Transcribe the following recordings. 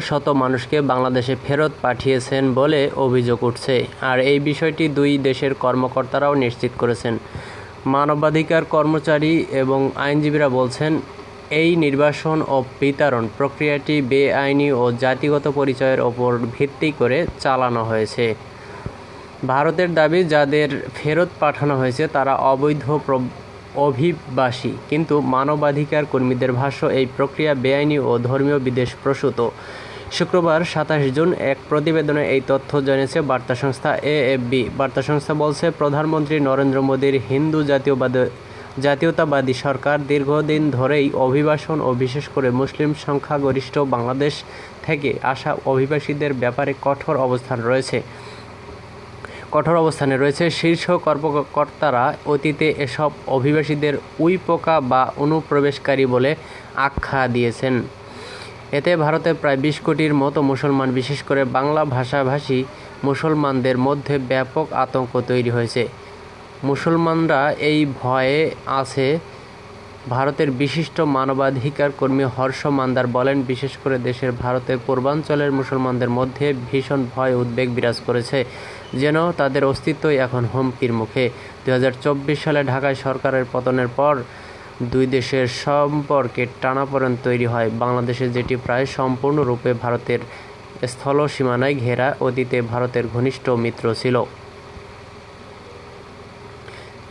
শত মানুষকে বাংলাদেশে ফেরত পাঠিয়েছেন বলে অভিযোগ উঠছে। আর এই বিষয়টি দুই দেশের কর্মকর্তারাও নিশ্চিত করেছেন। মানবাধিকার কর্মচারী এবং আইনজীবীরা বলছেন, এই নির্বাসন ও বিতরণ প্রক্রিয়াটি বেআইনি ও জাতিগত পরিচয়ের ওপর ভিত্তি করে চালানো হয়েছে। ভারতের দাবি, যাদের ফেরত পাঠানো হয়েছে, তারা অবৈধ অভিবাসী। কিন্তু মানবাধিকার কর্মীদের ভাষ্য এই প্রক্রিয়া বেআইনি ও ধর্মীয় বিদেশ প্রসূত। শুক্রবার সাতাশ জুন এক প্রতিবেদনে এই তথ্য জানিয়েছে বার্তা সংস্থা এএফবি। বার্তা সংস্থা বলছে, প্রধানমন্ত্রী নরেন্দ্র মোদীর হিন্দু জাতীয়বাদ জাতীয়তাবাদী সরকার দীর্ঘদিন ধরেই অভিবাসন ও বিশেষ করে মুসলিম সংখ্যাগরিষ্ঠ বাংলাদেশ থেকে আসা অভিবাসীদের ব্যাপারে কঠোর অবস্থান রয়েছে। কঠোর অবস্থানে রয়েছে। শীর্ষ কর্মকর্তারা অতীতে এসব অভিবাসীদের উইপোকা বা অনুপ্রবেশকারী বলে আখ্যা দিয়েছেন। এতে ভারতে প্রায় বিশ কোটির মতো মুসলমান, বিশেষ করে বাংলা ভাষাভাষী মুসলমানদের মধ্যে ব্যাপক আতঙ্ক তৈরি হয়েছে। মুসলমানরা এই ভয়ে আছে। ভারতের বিশিষ্ট মানবাধিকার কর্মী হর্ষ মান্দার বলেন, বিশেষ করে দেশের ভারতের পূর্বাঞ্চলের মুসলমানদের মধ্যে ভীষণ ভয়, উদ্বেগ বিরাজ করেছে। যেন তাদের অস্তিত্বই এখন হুমকির মুখে। দু হাজার চব্বিশ সালে ঢাকায় সরকারের পতনের পর দুই দেশের সম্পর্কে টানাপোড়েন তৈরি হয়। বাংলাদেশে যেটি প্রায় সম্পূর্ণরূপে ভারতের স্থল সীমানায় ঘেরা, অতীতে ভারতের ঘনিষ্ঠ মিত্র ছিল।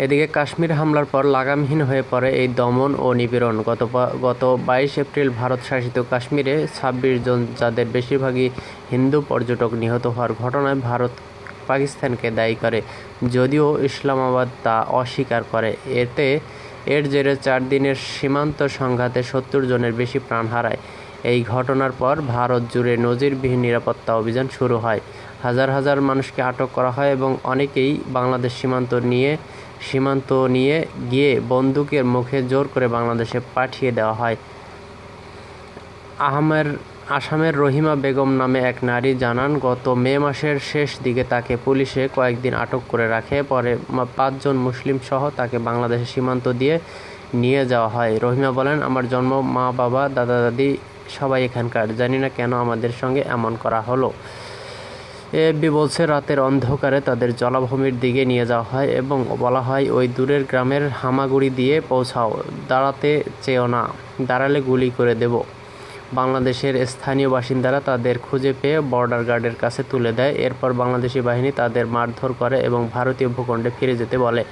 এদিকে কাশ্মীর হামলার পর লাগামহীন হয়ে পড়ে এই দমন ও নিপীড়ন। গত গত বাইশ এপ্রিল ভারত শাসিত কাশ্মীরে ছাব্বিশ জন যাদের বেশিরভাগই হিন্দু পর্যটক নিহত হওয়ার ঘটনায় ভারত পাকিস্তানকে দায়ী করে। যদিও ইসলামাবাদ তা অস্বীকার করে। এতে এর জেরে চার দিনের সীমান্ত সংঘাতে সত্তর জনের বেশি প্রাণ হারায়। এই ঘটনার পর ভারত জুড়ে নজিরবিহীন নিরাপত্তা অভিযান শুরু হয়। হাজার হাজার মানুষকে আটক করা হয় এবং অনেকেই বাংলাদেশ সীমান্ত নিয়ে সীমান্ত নিয়ে গিয়ে বন্দুকের মুখে জোর করে বাংলাদেশে পাঠিয়ে দেওয়া হয়। আহমের আসামের রহিমা বেগম নামে এক নারী জানান, গত মে মাসের শেষ দিকে তাকে পুলিশে কয়েকদিন আটক করে রাখে। পরে পাঁচজন মুসলিম সহ তাকে বাংলাদেশের সীমান্ত দিয়ে নিয়ে যাওয়া হয়। রহিমা বলেন, আমার জন্ম মা, বাবা, দাদা, দাদি, সবাই এখানকার। জানি না কেন আমাদের সঙ্গে এমন করা হলো। এএফবি বলছে, রাতের অন্ধকারে তাদের জলাভূমির দিকে নিয়ে যাওয়া হয় এবং বলা হয়, ওই দূরের গ্রামের হামাগুড়ি দিয়ে পৌঁছাও। দাঁড়াতে চেয়েও না। দাঁড়ালে গুলি করে দেব। বাংলাদেশের স্থানীয় বাসিন্দারা তাদের খুঁজে পেয়ে বর্ডার গার্ডের কাছে তুলে দেয়। এরপর বাংলাদেশি বাহিনী তাদের মারধর করে এবং ভারতীয় ভূখণ্ডে ফিরে যেতে বলে।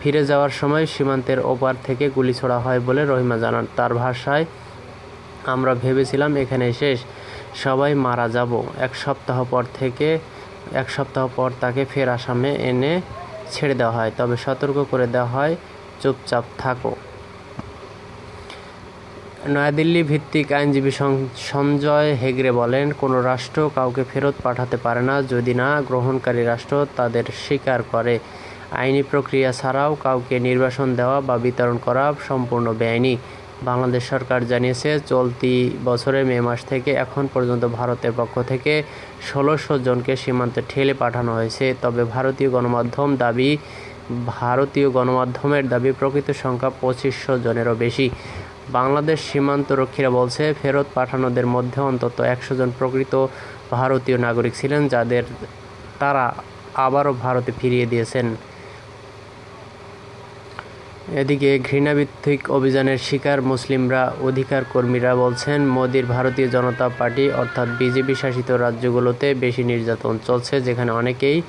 ফিরে যাওয়ার সময় সীমান্তের ওপার থেকে গুলি ছোড়া হয় বলে রহিমা জানান। তার ভাষায়, আমরা ভেবেছিলাম এখানে শেষ। সবাই মারা যাব। এক সপ্তাহ পর থেকে, এক সপ্তাহ পর তাকে ফের আসামে এনে ছেড়ে দেওয়া হয়। তবে সতর্ক করে দেওয়া হয়, চুপচাপ থাকো। নয়াদিল্লি ভিত্তিক আইনজীবী সঞ্জয় হেগড়ে বলেন, কোনো রাষ্ট্র কাউকে ফেরত পাঠাতে পারে না। যদি না, গ্রহণকারী রাষ্ট্র তাদের স্বীকার করে। আইনি প্রক্রিয়া ছাড়াও কাউকে নির্বাসন দেওয়া বা বিতরণ করা সম্পূর্ণ বেআইনি। বাংলাদেশ সরকার জানিয়েছে, চলতি বছরের মে মাস থেকে এখন পর্যন্ত ভারতের পক্ষ থেকে ষোলোশো জনকে সীমান্তে ঠেলে পাঠানো হয়েছে। তবে ভারতীয় গণমাধ্যম দাবি, ভারতীয় গণমাধ্যমের দাবি, প্রকৃত সংখ্যা পঁচিশশো জনেরও বেশি। বাংলাদেশ সীমান্তরক্ষীরা বলছে, ফেরত পাঠানোদের মধ্যে অন্তত একশো জন প্রকৃত ভারতীয় নাগরিক ছিলেন, যাদের তারা আবারও ভারতে ফিরিয়ে দিয়েছেন। এদিকে ঘৃণাভিত্তিক অভিযানের শিকার মুসলিমরা অধিকার কর্মীরা বলছেন, মোদির ভারতীয় জনতা পার্টি অর্থাৎ বিজেপি শাসিত রাজ্যগুলোতে বেশি নির্যাতন চলছে, যেখানে অনেকেই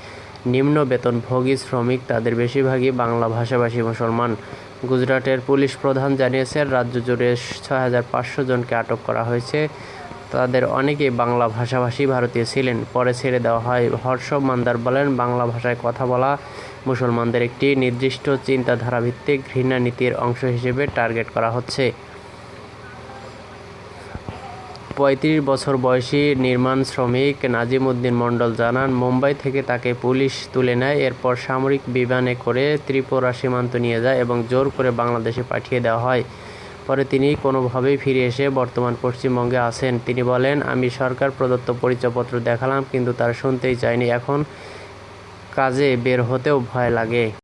নিম্ন বেতনভোগী শ্রমিক, তাদের বেশিরভাগই বাংলা ভাষাভাষী মুসলমান। গুজরাটের পুলিশ প্রধান জানিয়েছেন, রাজ্য জুড়ে ছয় হাজার পাঁচশো জনকে আটক করা হয়েছে। তাদের অনেকেই বাংলা ভাষাভাষী ভারতীয় ছিলেন। পরে ছেড়ে দেওয়া হয়। হর্ষ মান্দার বলেন, বাংলা ভাষায় কথা বলা মুসলমানদের একটি নির্দিষ্ট চিন্তাধারাভিত্তিক ঘৃণা নীতির অংশ হিসেবে টার্গেট করা হচ্ছে। পঁয়ত্রিশ বছর বয়সী নির্মাণ শ্রমিক নাজিম উদ্দিন মণ্ডল জানান, মুম্বাই থেকে তাকে পুলিশ তুলে নেয়, এরপর সামরিক বিমানে করে ত্রিপুরা সীমান্ত নিয়ে যায় এবং জোর করে বাংলাদেশে পাঠিয়ে দেওয়া হয়। পরে তিনি কোনোভাবেই ফিরে এসে বর্তমান পশ্চিমবঙ্গে আছেন। তিনি বলেন, আমি সরকার প্রদত্ত পরিচয়পত্র দেখালাম, কিন্তু তারা শুনতেই চায়নি এখন কাজে বের হতেও ভয় লাগে।